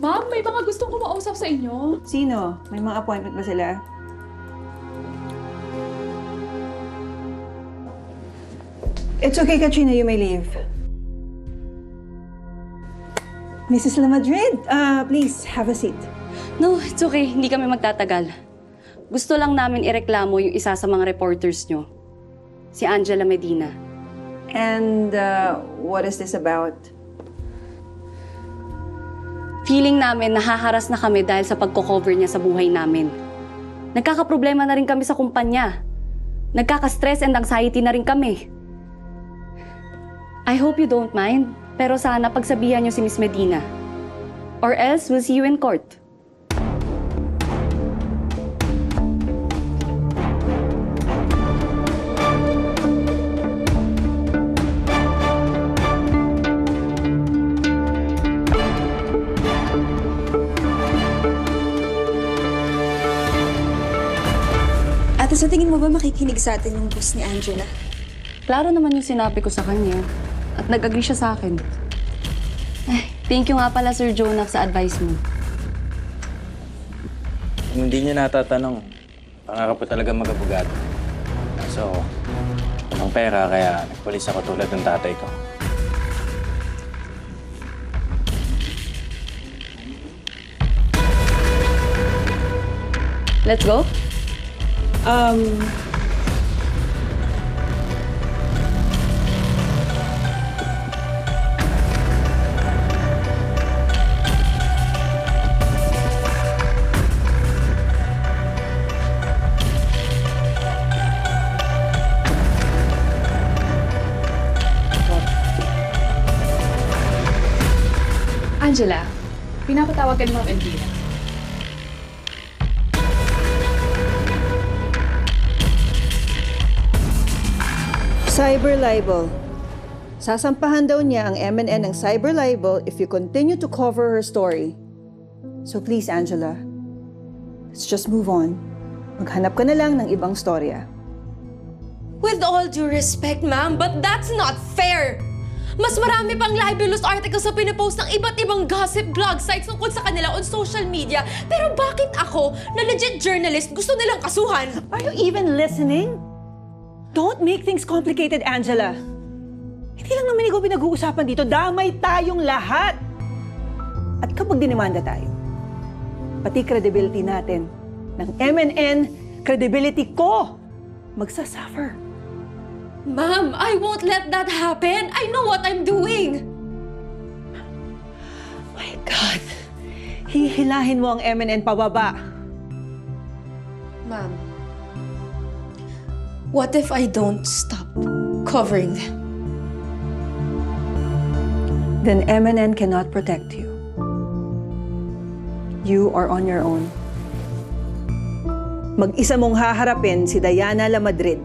Ma'am, may mga gustong kumausap sa inyo. Sino? May mga appointment ba sila? It's okay, Katrina. You may leave. Mrs. La Madrid, uh, please have a seat. No, it's okay. Hindi kami magtatagal. Gusto lang namin ireklamo yung isa sa mga reporters nyo. Si Angela Medina. And uh, what is this about? Feeling namin nahaharas na kami dahil sa pagko-cover niya sa buhay namin. Nagkakaproblema na rin kami sa kumpanya. Nagkaka-stress and anxiety na rin kami. I hope you don't mind, pero sana pagsabihan niyo si Miss Medina. Or else, we'll see you in court. Sa tingin mo ba makikinig sa atin yung boss ni Angela? Klaro naman yung sinabi ko sa kanya. At nag-agree siya sa akin. Ay, thank you nga pala, Sir Jonah, sa advice mo. Kung hindi niya natatanong, baka ka po talaga mag-abogado. So, ang pera kaya nagpulis ako tulad ng tatay ko. Let's go? Um, Angela, pinapatawag ka ni Ma'am Elvira. Cyber libel. Sasampahan daw niya ang MNN ng cyber libel if you continue to cover her story. So please, Angela, let's just move on. Maghanap ka na lang ng ibang storya. With all due respect, ma'am, but that's not fair! Mas marami pang libelous articles na pinapost ng iba't ibang gossip blog sites tungkol sa kanila on social media. Pero bakit ako, na legit journalist, gusto nilang kasuhan? Are you even listening? Don't make things complicated, Angela. Hindi lang naman ikaw pinag-uusapan dito. Damay tayong lahat. At kapag dinimanda tayo, pati credibility natin, ng MNN, credibility ko, magsasuffer. Ma'am, I won't let that happen! I know what I'm doing! My God. Hihilahin mo ang MNN pababa. Ma'am, what if I don't stop covering them? Then MNN cannot protect you. You are on your own. Mag-isa mong haharapin si Diana La Madrid